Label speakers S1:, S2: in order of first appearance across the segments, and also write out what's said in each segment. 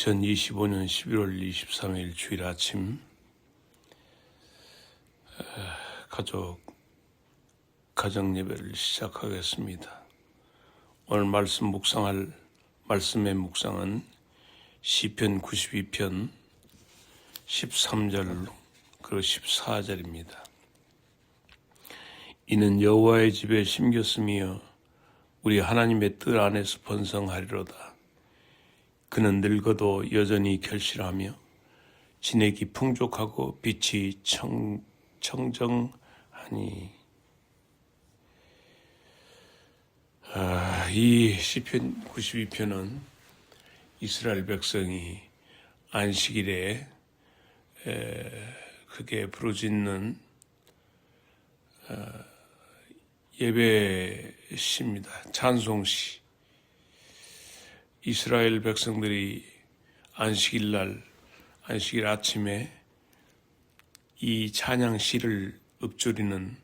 S1: 2025년 11월 23일 주일 아침 에, 가족 가정 예배를 시작하겠습니다. 오늘 말씀 묵상할 말씀의 묵상은 시편 92편 13절 그리고 14절입니다. 이는 여호와의 집에 심겼으며 우리 하나님의 뜻 안에서 번성하리로다. 그는 늙어도 여전히 결실하며 진액이 풍족하고 빛이 청, 청정하니 아, 이 시편 92편은 이스라엘 백성이 안식일에 에, 크게 부르짖는 어, 예배시입니다. 찬송시. 이스라엘 백성들이 안식일 날, 안식일 아침에 이 찬양 시를 읊조리는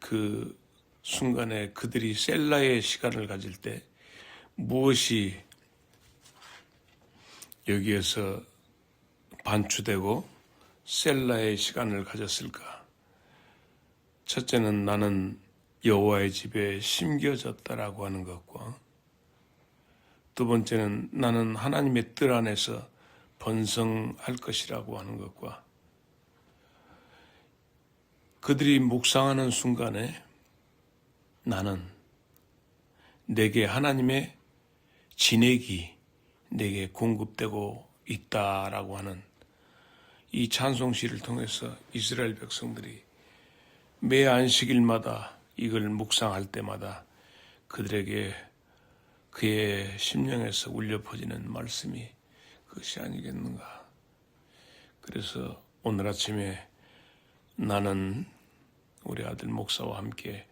S1: 그 순간에 그들이 셀라의 시간을 가질 때 무엇이 여기에서 반추되고 셀라의 시간을 가졌을까? 첫째는 나는 여호와의 집에 심겨졌다라고 하는 것과 두 번째는 나는 하나님의 뜰 안에서 번성할 것이라고 하는 것과 그들이 묵상하는 순간에 나는 내게 하나님의 진액이 내게 공급되고 있다라고 하는 이 찬송시를 통해서 이스라엘 백성들이 매 안식일마다 이걸 묵상할 때마다 그들에게 그의 심령에서 울려 퍼지는 말씀이 그것이 아니겠는가. 그래서 오늘 아침에 나는 우리 아들 목사와 함께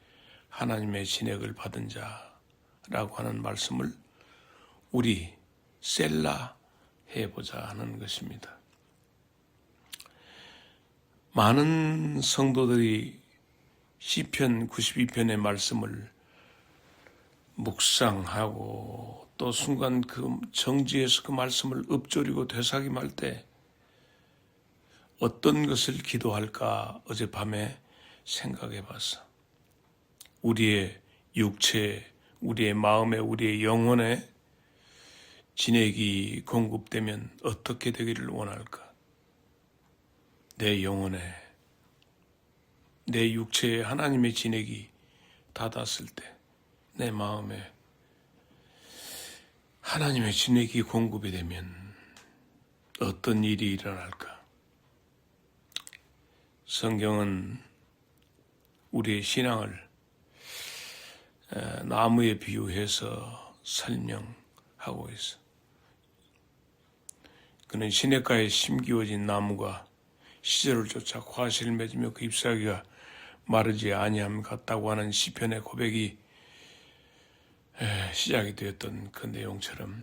S1: 하나님의 진액을 받은 자라고 하는 말씀을 우리 셀라 해보자 하는 것입니다. 많은 성도들이 시편 92편의 말씀을 묵상하고 또 순간 그 정지에서 그 말씀을 읊조리고 되새김할 때 어떤 것을 기도할까 어젯밤에 생각해 봤어. 우리의 육체, 우리의 마음에, 우리의 영혼에 진액이 공급되면 어떻게 되기를 원할까? 내 영혼에, 내 육체에 하나님의 진액이 닿았을 때, 내 마음에 하나님의 진액이 공급이 되면 어떤 일이 일어날까? 성경은 우리의 신앙을 나무에 비유해서 설명하고 있어. 그는 시냇가에 심기워진 나무가 시절을 쫓아 과실을 맺으며 그 잎사귀가 마르지 아니함 같다고 하는 시편의 고백이 시작이 되었던 그 내용처럼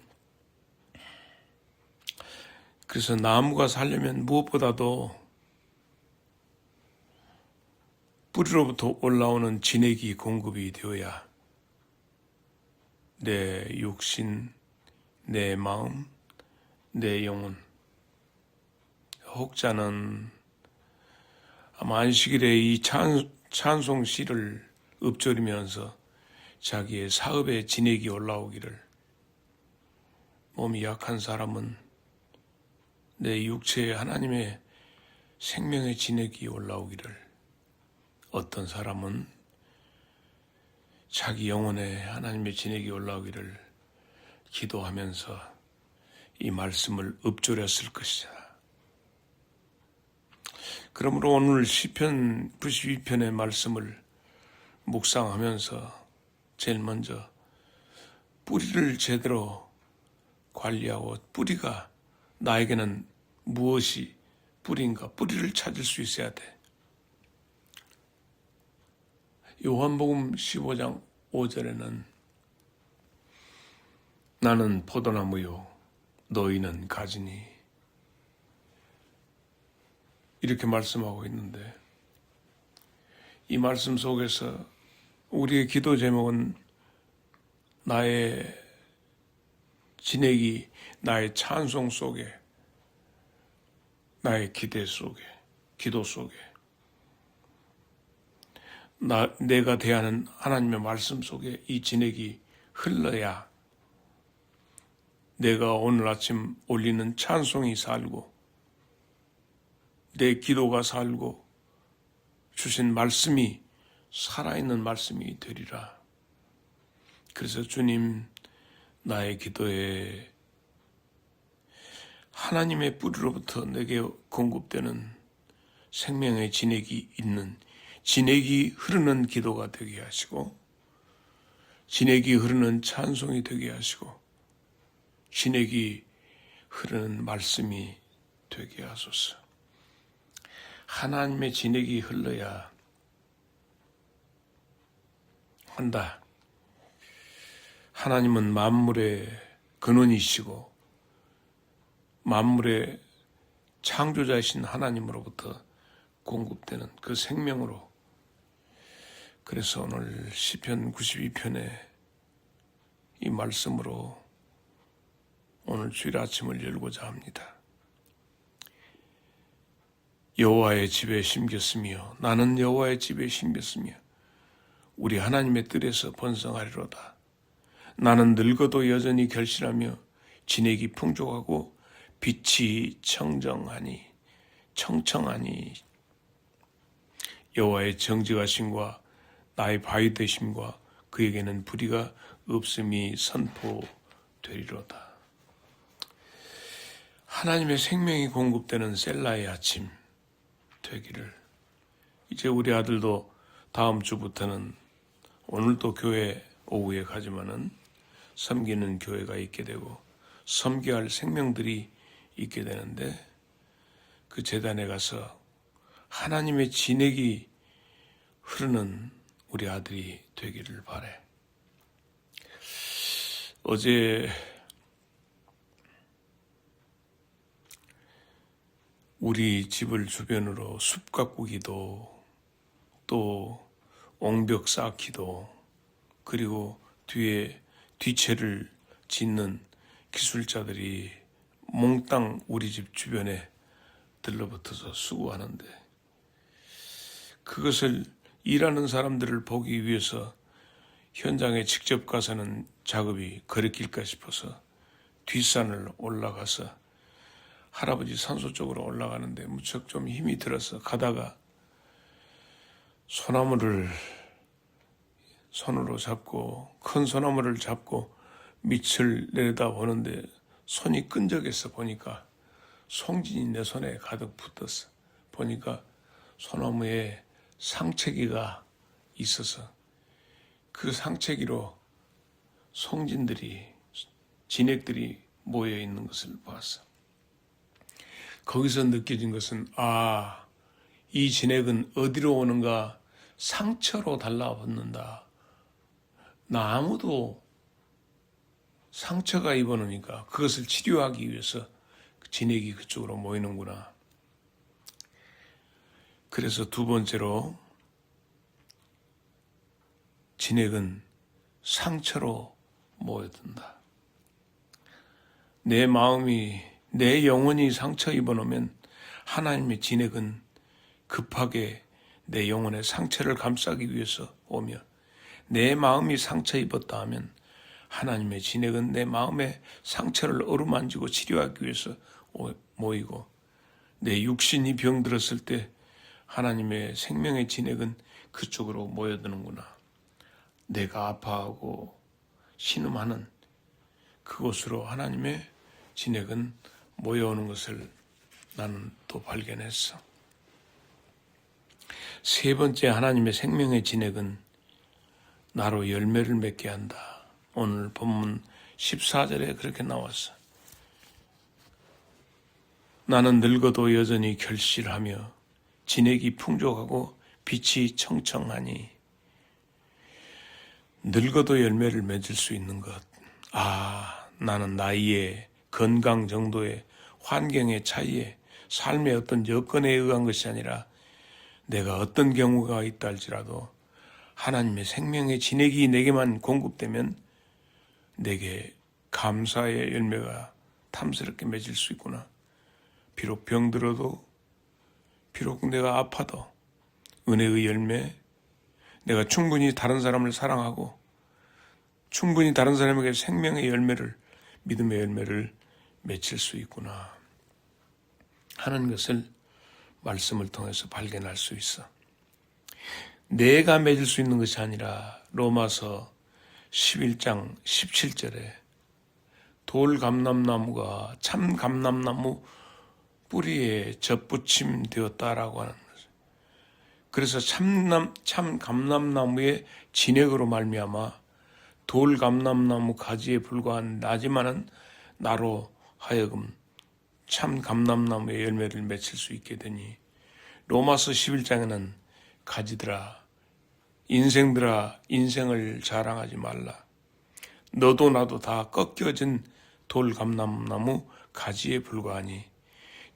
S1: 그래서 나무가 살려면 무엇보다도 뿌리로부터 올라오는 진액이 공급이 되어야 내 육신, 내 마음, 내 영혼. 혹자는 아마 안식일에 이 찬, 찬송시를 읊조리면서 자기의 사업에 진액이 올라오기를 몸이 약한 사람은 내 육체에 하나님의 생명의 진액이 올라오기를 어떤 사람은 자기 영혼에 하나님의 진액이 올라오기를 기도하면서 이 말씀을 읊조렸을 것이다. 그러므로 오늘 시편 92편의 말씀을 묵상하면서 제일 먼저 뿌리를 제대로 관리하고 뿌리가 나에게는 무엇이 뿌리인가 뿌리를 찾을 수 있어야 돼. 요한복음 15장 5절에는 나는 포도나무요 너희는 가지니 이렇게 말씀하고 있는데 이 말씀 속에서 우리의 기도 제목은 나의 진액이 나의 찬송 속에, 나의 기대 속에, 기도 속에, 나, 내가 대하는 하나님의 말씀 속에 이 진액이 흘러야 내가 오늘 아침 올리는 찬송이 살고 내 기도가 살고 주신 말씀이 살아있는 말씀이 되리라. 그래서 주님 나의 기도에 하나님의 뿌리로부터 내게 공급되는 생명의 진액이 있는 진액이 흐르는 기도가 되게 하시고 진액이 흐르는 찬송이 되게 하시고 진액이 흐르는 말씀이 되게 하소서. 하나님의 진액이 흘러야 한다. 하나님은 만물의 근원이시고 만물의 창조자이신 하나님으로부터 공급되는 그 생명으로 그래서 오늘 시편 92편에 이 말씀으로 오늘 주일 아침을 열고자 합니다. 여호와의 집에 심겼으며 나는 여호와의 집에 심겼으며 우리 하나님의 뜰에서 번성하리로다. 나는 늙어도 여전히 결실하며 진액이 풍족하고 빛이 청정하니 청청하니 여호와의 정직하심과 나의 바위 되심과 그에게는 불의가 없음이 선포되리로다. 하나님의 생명이 공급되는 셀라의 아침 되기를 이제 우리 아들도 다음 주부터는 오늘도 교회 오후에 가지만은 섬기는 교회가 있게 되고 섬겨야 할 생명들이 있게 되는데 그 재단에 가서 하나님의 진액이 흐르는 우리 아들이 되기를 바래. 어제 우리 집을 주변으로 숲 가꾸기도 또 옹벽 쌓기도 그리고 뒤에 뒤채를 짓는 기술자들이 몽땅 우리 집 주변에 들러붙어서 수고하는데 그것을 일하는 사람들을 보기 위해서 현장에 직접 가서는 작업이 거리낄까 싶어서 뒷산을 올라가서 할아버지 산소 쪽으로 올라가는데 무척 좀 힘이 들어서 가다가 소나무를 손으로 잡고 큰 소나무를 잡고 밑을 내려다 보는데 손이 끈적해서 보니까 송진이 내 손에 가득 붙었어. 보니까 소나무에 상체기가 있어서 그 상체기로 송진들이 진액들이 모여 있는 것을 봤어. 거기서 느껴진 것은 아, 이 진액은 어디로 오는가 상처로 달라붙는다. 나 아무도 상처가 입어놓으니까 그것을 치료하기 위해서 그 진액이 그쪽으로 모이는구나. 그래서 두 번째로 진액은 상처로 모여든다. 내 마음이 내 영혼이 상처 입어놓으면 하나님의 진액은 급하게 내 영혼의 상처를 감싸기 위해서 오며 내 마음이 상처 입었다 하면 하나님의 진액은 내 마음의 상처를 어루만지고 치료하기 위해서 모이고 내 육신이 병들었을 때 하나님의 생명의 진액은 그쪽으로 모여드는구나. 내가 아파하고 신음하는 그곳으로 하나님의 진액은 모여오는 것을 나는 또 발견했어. 세 번째 하나님의 생명의 진액은 나로 열매를 맺게 한다. 오늘 본문 14절에 그렇게 나왔어. 나는 늙어도 여전히 결실하며 진액이 풍족하고 빛이 청청하니 늙어도 열매를 맺을 수 있는 것. 아, 나는 나이에 건강 정도의 환경의 차이에 삶의 어떤 여건에 의한 것이 아니라 내가 어떤 경우가 있다 할지라도 하나님의 생명의 진액이 내게만 공급되면 내게 감사의 열매가 탐스럽게 맺을 수 있구나. 비록 병들어도, 비록 내가 아파도, 은혜의 열매, 내가 충분히 다른 사람을 사랑하고, 충분히 다른 사람에게 생명의 열매를, 믿음의 열매를 맺힐 수 있구나. 하는 것을 말씀을 통해서 발견할 수 있어. 내가 맺을 수 있는 것이 아니라 로마서 11장 17절에 돌 감람나무가 참 감람나무 뿌리에 접붙임 되었다라고 하는 거죠. 그래서 참남 참 감람나무의 진액으로 말미암아 돌 감람나무 가지에 불과한 나지만은 나로 하여금 참 감람나무의 열매를 맺힐 수 있게 되니 로마서 11장에는 가지들아 인생들아 인생을 자랑하지 말라 너도 나도 다 꺾여진 돌 감람나무 가지에 불과하니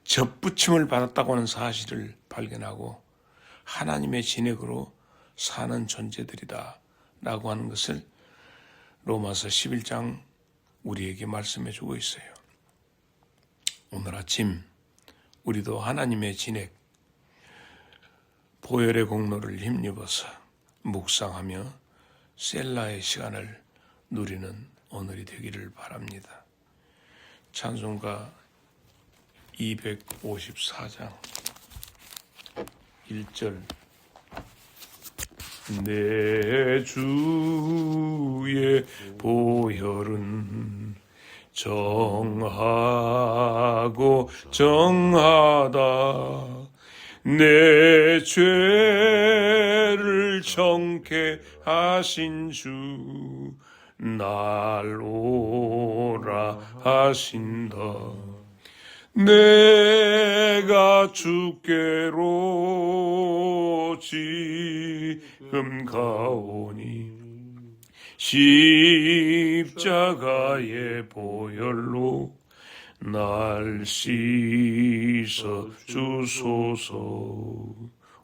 S1: 접붙임을 받았다고 하는 사실을 발견하고 하나님의 진액으로 사는 존재들이다 라고 하는 것을 로마서 11장 우리에게 말씀해 주고 있어요. 오늘 아침 우리도 하나님의 진액 보혈의 공로를 힘입어서 묵상하며 셀라의 시간을 누리는 오늘이 되기를 바랍니다. 찬송가 254장 1절 내 주의 보혈은 정하고 정하다 내 죄를 정케 하신 주 날 오라 하신다. 내가 주께로 지금 가오니 십자가의 보혈로 날 씻어 주소서.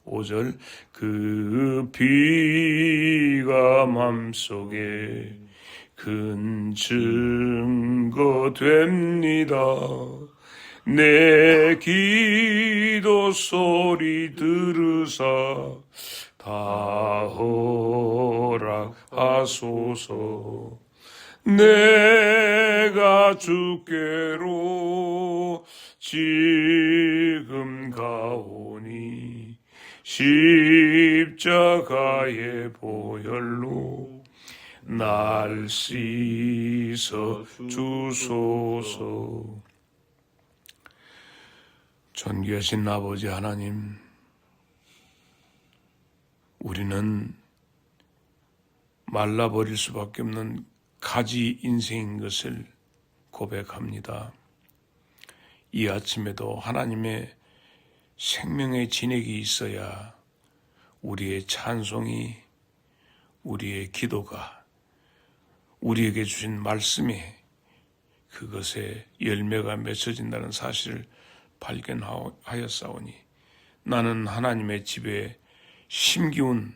S1: 5절 그 피가 맘속에 큰 증거 됩니다. 내 기도 소리 들으사 다 허락하소서. 내가 주께로 지금 가오니 십자가의 보혈로 날 씻어 주소서. 존귀하신 아버지 하나님, 우리는 말라버릴 수밖에 없는 가지 인생인 것을 고백합니다. 이 아침에도 하나님의 생명의 진액이 있어야 우리의 찬송이, 우리의 기도가, 우리에게 주신 말씀이 그것에 열매가 맺혀진다는 사실을 발견하였사오니 나는 하나님의 집에 심기운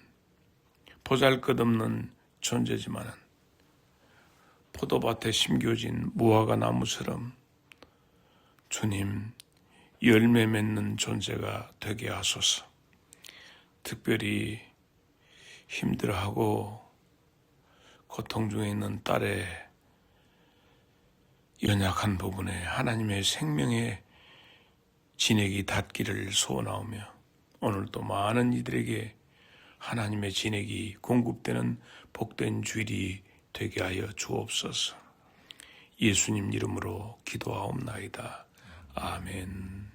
S1: 보잘것없는 존재지만은 포도밭에 심겨진 무화과 나무처럼 주님 열매 맺는 존재가 되게 하소서. 특별히 힘들어하고 고통 중에 있는 딸의 연약한 부분에 하나님의 생명의 진액이 닿기를 소원하오며 오늘도 많은 이들에게 하나님의 진액이 공급되는 복된 주일이 되게 하여 주옵소서. 예수님 이름으로 기도하옵나이다. 아멘.